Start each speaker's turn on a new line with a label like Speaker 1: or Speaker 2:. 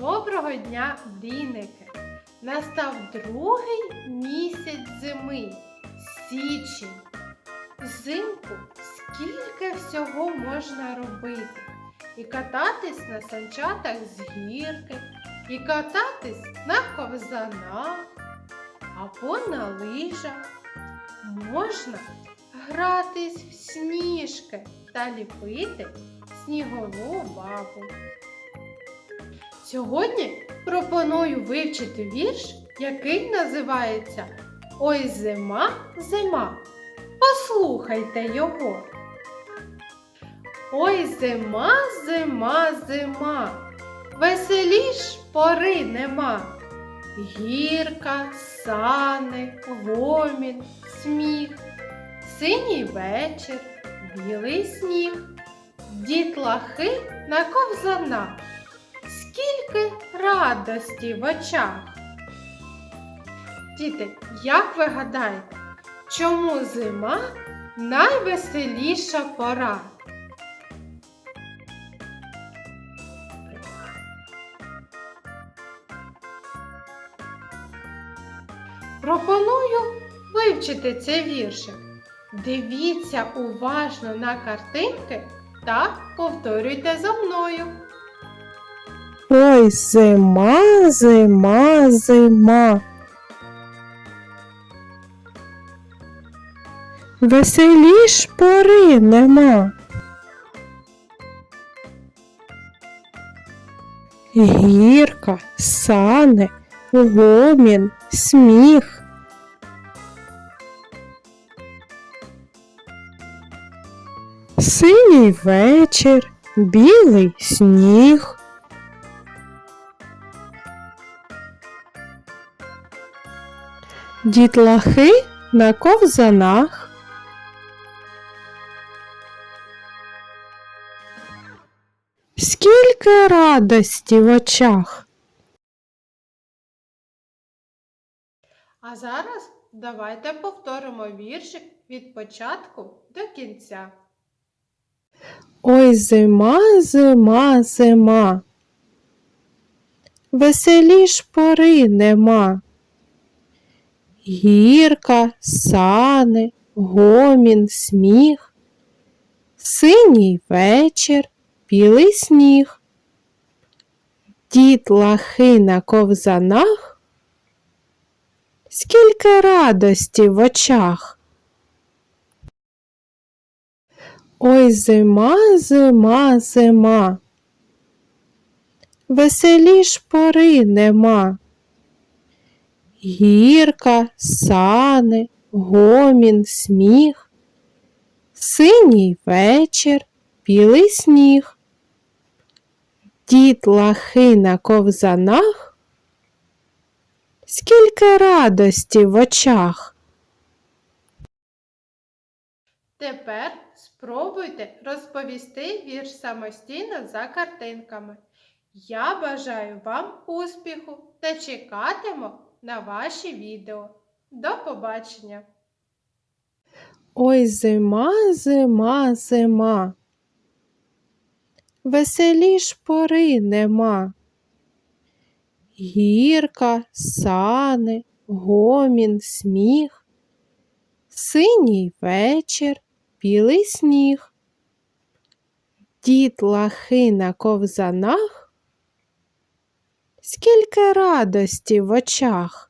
Speaker 1: Доброго дня, мрійники! Настав другий місяць зими, січень. Взимку скільки всього можна робити. І кататись на санчатах з гірки, і кататись на ковзанах або на лижах. Можна гратись в сніжки та ліпити снігову бабу. Сьогодні пропоную вивчити вірш, який називається Ой зима, зима. Послухайте його. Ой зима, зима, зима. Веселіш пори нема. Гірка, сани, гомін, сміх, синій вечір, білий сніг, дітлахи на ковзанах. Радості в очах. Діти, як ви гадаєте, чому зима найвеселіша пора? Пропоную вивчити цей віршик. Дивіться уважно на картинки та повторюйте за мною.
Speaker 2: Ой, зима, зима, зима. Веселіш пори нема. Гірка, сани, гомін, сміх. Синій вечір, білий сніг. Дітлахи на ковзанах. Скільки радості в очах.
Speaker 1: А зараз давайте повторимо віршик від початку до кінця.
Speaker 2: Ой, зима, зима, зима. Веселіш пори нема. Гірка, сани, гомін, сміх, синій вечір, білий сніг. Дітлахи на ковзанах. Скільки радості в очах. Ой, зима, зима, зима. Веселіш пори нема. Гірка, сани, гомін, сміх, синій вечір, білий сніг. Дітлахи на ковзанах. Скільки радості в очах.
Speaker 1: Тепер спробуйте розповісти вірш самостійно за картинками. Я бажаю вам успіху та чекатиму на ваші відео. До побачення!
Speaker 2: Ой, зима, зима, зима. Веселіш пори нема. Гірка, сани, гомін, сміх, синій вечір, білий сніг. Дітлахи на ковзанах. Скільки радості в очах.